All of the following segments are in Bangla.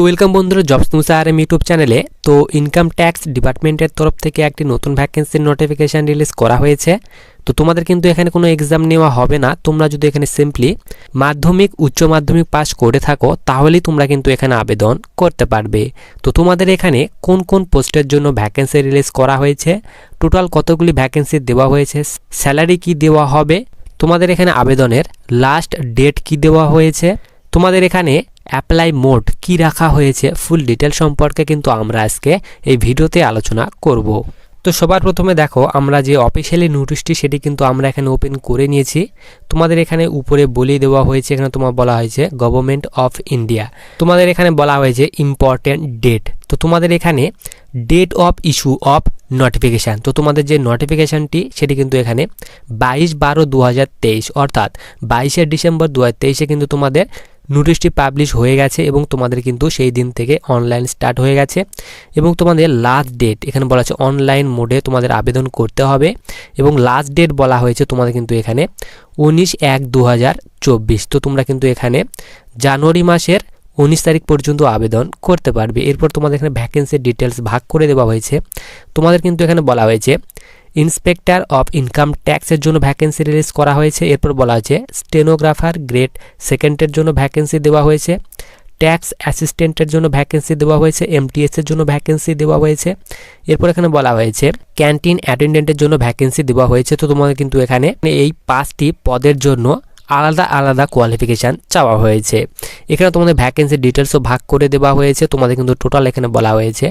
তো ওয়েলকাম বন্ধুরা জবস নিউজ ইউটিউব চ্যানেলে তো ইনকাম ট্যাক্স ডিপার্টমেন্টের তরফ থেকে একটি নতুন ভ্যাকেন্সির নোটিফিকেশান রিলিজ করা হয়েছে। তো তোমাদের কিন্তু এখানে কোনো এক্সাম নেওয়া হবে না। তোমরা যদি এখানে সিম্পলি মাধ্যমিক, উচ্চ মাধ্যমিক পাস করে থাকো, তাহলেই তোমরা কিন্তু এখানে আবেদন করতে পারবে। তো তোমাদের এখানে কোন কোন পোস্টের জন্য ভ্যাকেন্সি রিলিজ করা হয়েছে? টোটাল কতগুলি ভ্যাকেন্সি দেওয়া হয়েছে? স্যালারি কি দেওয়া হবে? তোমাদের এখানে আবেদনের লাস্ট ডেট কি দেওয়া হয়েছে? তোমাদের এখানে অ্যাপ্লাই মোড কি রাখা হয়েছে ফুল ডিটেল সম্পর্কে কিন্তু আমরা আজকে এই ভিডিওতে আলোচনা করব। তো সবার প্রথমে দেখো, আমরা যে অফিসিয়ালি নোটিশটি সেটি কিন্তু আমরা এখানে ওপেন করে নিয়েছি। তোমাদের এখানে উপরে বলে দেওয়া হয়েছে, এখানে তোমার বলা হয়েছে গভর্নমেন্ট অফ ইন্ডিয়া তোমাদের এখানে বলা হয়েছে ইম্পর্টেন্ট ডেট তো তোমাদের এখানে date of issue of notification তো তোমাদের যে নোটিফিকেশানটি সেটি কিন্তু এখানে বাইশ বারো দু অর্থাৎ বাইশে ডিসেম্বর দু হাজার কিন্তু তোমাদের নোটিশটি পাবলিশ হয়ে গেছে এবং তোমাদের কিন্তু সেই দিন থেকে অনলাইন স্টার্ট হয়ে গেছে। এবং তোমাদের লাস্ট ডেট এখানে বলা আছে অনলাইন মোডে তোমাদের আবেদন করতে হবে। এবং লাস্ট ডেট বলা হয়েছে তোমাদের কিন্তু এখানে উনিশ এক দু তো তোমরা কিন্তু এখানে জানুয়ারি মাসের উনিশ তারিখ পর্যন্ত আবেদন করতে পারবে। এরপর তোমাদের এখানে ভ্যাকেন্সির ডিটেলস ভাগ করে দেওয়া হয়েছে। তোমাদের কিন্তু এখানে বলা হয়েছে ইন্সপেক্টর অফ ইনকাম ট্যাক্সের জন্য ভ্যাকেন্সি রিলিজ করা হয়েছে। এরপর বলা হয়েছে স্টেনোগ্রাফার গ্রেড সেকেন্ডের জন্য ভ্যাকেন্সি দেওয়া হয়েছে। ট্যাক্স অ্যাসিস্ট্যান্টের জন্য ভ্যাকেন্সি দেওয়া হয়েছে। এমটিএস এর জন্য ভ্যাকেন্সি দেওয়া হয়েছে। এরপর এখানে বলা হয়েছে ক্যান্টিন অ্যাটেন্ডেন্টের জন্য ভ্যাকেন্সি দেওয়া হয়েছে। তো তোমাদের কিন্তু এখানে এই পাঁচটি পদের জন্য আলাদা আলাদা কোয়ালিফিকেশান চাওয়া হয়েছে। এখানে তোমাদের ভ্যাকেন্সি ডিটেলসও ভাগ করে দেওয়া হয়েছে। তোমাদের কিন্তু টোটাল এখানে বলা হয়েছে।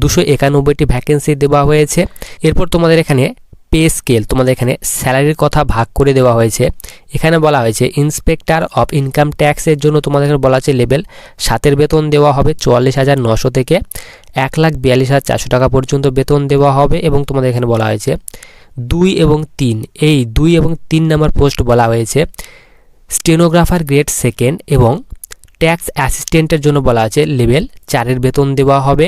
দুশো একানব্বইটি ভ্যাকেন্সি দেওয়া হয়েছে। এরপর তোমাদের এখানে পে স্কেল তোমাদের এখানে স্যালারির কথা ভাগ করে দেওয়া হয়েছে। এখানে বলা হয়েছে ইন্সপেক্টর অফ ইনকাম ট্যাক্সের জন্য তোমাদের এখানে বলা হচ্ছে লেভেল সাতের বেতন দেওয়া হবে চুয়াল্লিশ হাজার নশো থেকে এক লাখ বিয়াল্লিশ হাজার চারশো টাকা পর্যন্ত বেতন দেওয়া হবে এবং তোমাদের এখানে বলা হয়েছে দুই এবং তিন। এই দুই এবং তিন নাম্বার পোস্ট বলা হয়েছে। স্টেনোগ্রাফার গ্রেড সেকেন্ড এবং ট্যাক্স অ্যাসিস্ট্যান্টের জন্য বলা আছে লেভেল চারের বেতন দেওয়া হবে।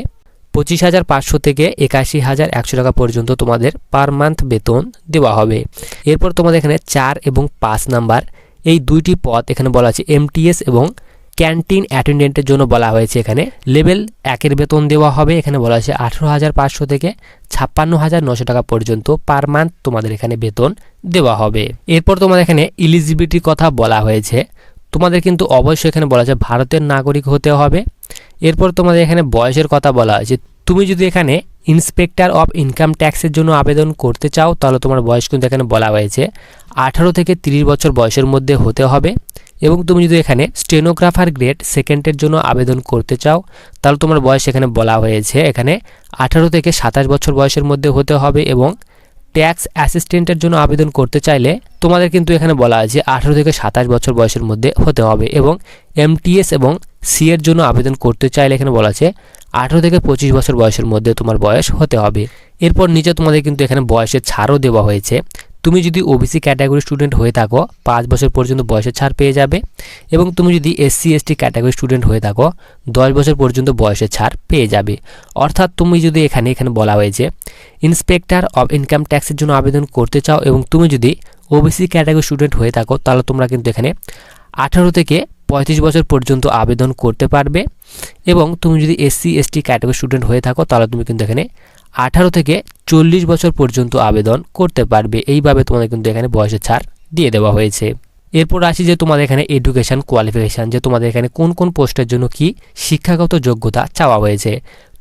পঁচিশ হাজার পাঁচশো থেকে একাশি হাজার একশো টাকা পর্যন্ত তোমাদের পার মান্থ বেতন দেওয়া হবে। এরপর তোমাদের এখানে চার এবং পাঁচ নাম্বার। এই দুইটি পদ এখানে বলা আছে এমটিএস এবং ক্যান্টিন অ্যাটেন্ডেন্টের জন্য বলা হয়েছে এখানে। লেভেল একের বেতন দেওয়া হবে, এখানে বলা হয়েছে আঠেরো হাজার পাঁচশো থেকে ছাপ্পান্ন হাজার নশো টাকা পর্যন্ত পার মান্থ তোমাদের এখানে বেতন দেওয়া হবে। এরপর তোমাদের এখানে ইলিজিবিলিটির কথা বলা হয়েছে। তোমাদের কিন্তু অবশ্যই এখানে বলা আছে ভারতের নাগরিক হতে হবে। এরপর তোমাদের এখানে বয়সের কথা বলা হয়েছে। তুমি যদি এখানে ইন্সপেক্টর অফ ইনকাম ট্যাক্সের জন্য আবেদন করতে চাও, তাহলে তোমার বয়স কিন্তু এখানে বলা হয়েছে আঠারো থেকে তিরিশ বছর বয়সের মধ্যে হতে হবে। এবং তুমি যদি এখানে স্টেনোগ্রাফার গ্রেড সেকেন্ডের জন্য আবেদন করতে চাও, তাহলে তোমার বয়স এখানে বলা হয়েছে। এখানে আঠারো থেকে সাতাশ বছর বয়সের মধ্যে হতে হবে এবং ট্যাক্স অ্যাসিস্ট্যান্টের জন্য আবেদন করতে চাইলে তোমাদের কিন্তু এখানে বলা আছে আঠারো থেকে সাতাশ বছর বয়সের মধ্যে হতে হবে এবং এমটিএস এবং সি এর জন্য আবেদন করতে চাইলে এখানে বলা আছে আঠারো থেকে পঁচিশ বছর বয়সের মধ্যে তোমার বয়স হতে হবে। এরপর নিচে তোমাদের কিন্তু এখানে বয়সের ছাড়ও দেওয়া হয়েছে। তুমি যদি ওবিসি ক্যাটাগরি স্টুডেন্ট হয়ে থাকো, পাঁচ বছর পর্যন্ত বয়সের ছাড় পেয়ে যাবে এবং তুমি যদি এসসি এসটি ক্যাটাগরি স্টুডেন্ট হয়ে থাকো, দশ বছর পর্যন্ত বয়সের ছাড় পেয়ে যাবে। অর্থাৎ তুমি যদি এখানে এখানে বলা হয়েছে ইন্সপেক্টর অব ইনকাম ট্যাক্সের জন্য আবেদন করতে চাও এবং তুমি যদি ওবিসি ক্যাটাগরি স্টুডেন্ট হয়ে থাকো, তাহলে তোমরা কিন্তু এখানে আঠারো থেকে পঁয়ত্রিশ বছর পর্যন্ত আবেদন করতে পারবে এবং তুমি যদি এসসি এসটি ক্যাটাগরি স্টুডেন্ট হয়ে থাকো, তাহলে তুমি কিন্তু এখানে আঠারো থেকে চল্লিশ বছর পর্যন্ত আবেদন করতে পারবে। এইভাবে তোমাদের কিন্তু এখানে বয়সের ছাড় দিয়ে দেওয়া হয়েছে। এরপর আসি যে তোমাদের এখানে এডুকেশান কোয়ালিফিকেশান যে তোমাদের এখানে কোন কোন পোস্টের জন্য কি শিক্ষাগত যোগ্যতা চাওয়া হয়েছে।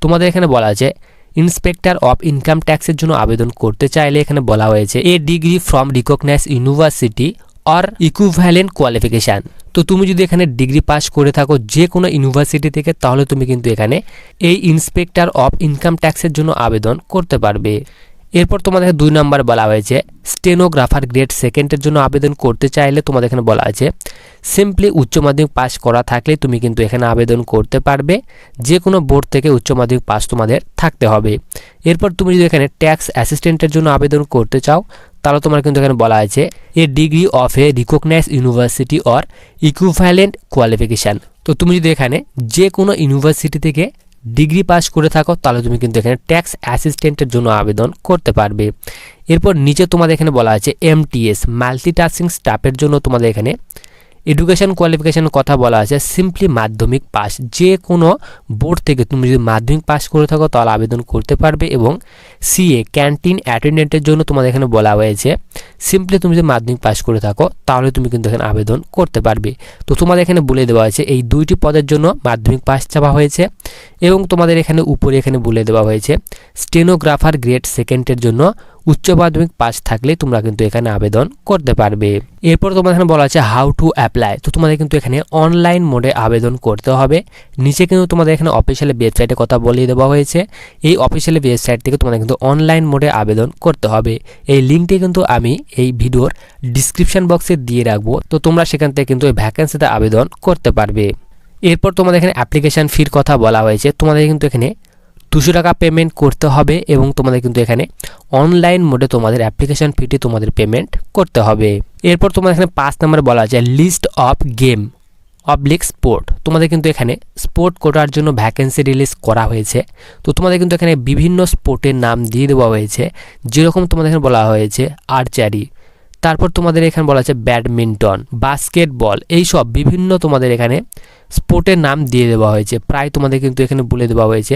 তোমাদের এখানে বলা আছে ইন্সপেক্টর অফ ইনকাম ট্যাক্সের জন্য আবেদন করতে চাইলে এখানে বলা হয়েছে a degree from recognise university or equivalent qualification তো তুমি যদি এখানে ডিগ্রি পাস করে থাকো যে কোনো ইউনিভার্সিটি থেকে, তাহলে তুমি কিন্তু এখানে এই ইন্সপেক্টর অফ ইনকাম ট্যাক্সের জন্য আবেদন করতে পারবে। এরপর তোমাদের দুই নাম্বার বলা হয়েছে, স্টেনোগ্রাফার গ্রেড সেকেন্ডের জন্য আবেদন করতে চাইলে তোমাদের এখানে বলা আছে সিম্পলি উচ্চ মাধ্যমিক পাস করা থাকলে তুমি কিন্তু এখানে আবেদন করতে পারবে। যে কোনো বোর্ড থেকে উচ্চ মাধ্যমিক পাস তোমাদের থাকতে হবে। এরপর তুমি যদি এখানে ট্যাক্স অ্যাসিস্ট্যান্টের জন্য আবেদন করতে চাও তাহলে তোমার কিন্তু এখানে বলা আছে a degree of a recognise university or equivalent qualification তো তুমি যদি এখানে যে কোনো ইউনিভার্সিটি থেকে ডিগ্রি পাস করে থাকো, তাহলে তুমি কিন্তু এখানে ট্যাক্স অ্যাসিস্ট্যান্টের জন্য আবেদন করতে পারবে। এরপর নিচে তোমাদের এখানে বলা আছে এমটিএস মাল্টিটাস্কিং স্টাফের জন্য তোমাদের এখানে এডুকেশন কোয়ালিফিকেশনের কথা বলা আছে সিম্পলি মাধ্যমিক পাস যে কোনো বোর্ড থেকে তুমি যদি মাধ্যমিক পাস করে থাকো, তাহলে আবেদন করতে পারবে এবং সিএ ক্যান্টিন অ্যাটেন্ডেন্টের জন্য তোমাদের এখানে বলা হয়েছে সিম্পলি তুমি যদি মাধ্যমিক পাস করে থাকো, তাহলে তুমি কিন্তু এখানে আবেদন করতে পারবে। তো তোমাদের এখানে বলে দেওয়া হয়েছে এই দুইটি পদের জন্য মাধ্যমিক পাস চাওয়া হয়েছে এবং তোমাদের এখানে উপরে এখানে বলে দেওয়া হয়েছে স্টেনোগ্রাফার গ্রেড সেকেন্ডের জন্য উচ্চ মাধ্যমিক পাস থাকলে তোমরা কিন্তু এখানে আবেদন করতে পারবে। এরপর তোমাদের এখানে বলা আছে হাউ টু অ্যাপ্লাই তো তোমাদের কিন্তু এখানে অনলাইন মোডে আবেদন করতে হবে। নিচে কিন্তু তোমাদের এখানে অফিসিয়াল ওয়েবসাইটের কথা বলিয়ে দেওয়া হয়েছে। এই অফিসিয়াল ওয়েবসাইট থেকে তোমাদের কিন্তু অনলাইন মোডে আবেদন করতে হবে। এই লিঙ্কটি কিন্তু আমি এই ভিডিওর ডিসক্রিপশন বক্সে দিয়ে রাখব। তো তোমরা সেখান থেকে কিন্তু এই ভ্যাকেন্সিতে আবেদন করতে পারবে। এরপর তোমাদের এখানে অ্যাপ্লিকেশান ফির কথা বলা হয়েছে। তোমাদের কিন্তু এখানে দুশো টাকা পেমেন্ট করতে হবে এবং তোমাদের কিন্তু এখানে অনলাইন মোডে তোমাদের অ্যাপ্লিকেশন ফিটি তোমাদের পেমেন্ট করতে হবে। এরপর তোমাদের এখানে পাঁচ নম্বরে বলা আছে list of game oblique sport তোমাদের কিন্তু এখানে স্পোর্ট কোটার জন্য ভ্যাকেন্সি রিলিজ করা হয়েছে। তো তোমাদের কিন্তু এখানে বিভিন্ন স্পোর্টের নাম দিয়ে দেওয়া হয়েছে। যেরকম তোমাদের এখানে বলা হয়েছে আর্চারি তারপর তোমাদের এখানে বলা আছে ব্যাডমিন্টন বাস্কেটবল এইসব বিভিন্ন তোমাদের এখানে স্পোর্টের নাম দিয়ে দেওয়া হয়েছে। প্রায় তোমাদের কিন্তু এখানে বলে দেওয়া হয়েছে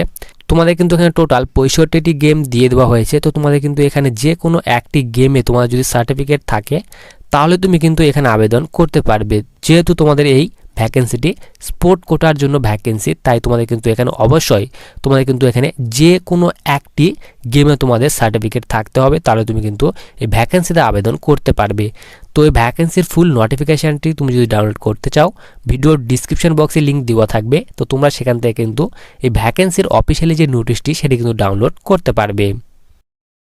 তোমাদের কিন্তু এখানে টোটাল পঁয়ষট্টিটি গেম দিয়ে দেওয়া হয়েছে। তো তোমাদের কিন্তু এখানে যে কোনো একটি গেমে তোমাদের যদি সার্টিফিকেট থাকে তাহলে তুমি কিন্তু এখানে আবেদন করতে পারবে। যেহেতু তোমাদের এই ভ্যাকেন্সিটি স্পোর্ট কোটার জন্য ভ্যাকেন্সি তাই তোমাদের কিন্তু এখানে অবশ্যই তোমাদের কিন্তু এখানে যে কোনো একটি গেমে তোমাদের সার্টিফিকেট থাকতে হবে। তাহলে তুমি কিন্তু এই ভ্যাকেন্সিতে আবেদন করতে পারবে। তো এই ভ্যাকেন্সির ফুল নোটিফিকেশানটি তুমি যদি ডাউনলোড করতে চাও ভিডিওর ডিসক্রিপশন বক্সে লিঙ্ক দেওয়া থাকবে। তো তোমরা সেখান থেকে কিন্তু এই ভ্যাকেন্সির অফিসিয়ালি যে নোটিশটি সেটি কিন্তু ডাউনলোড করতে পারবে।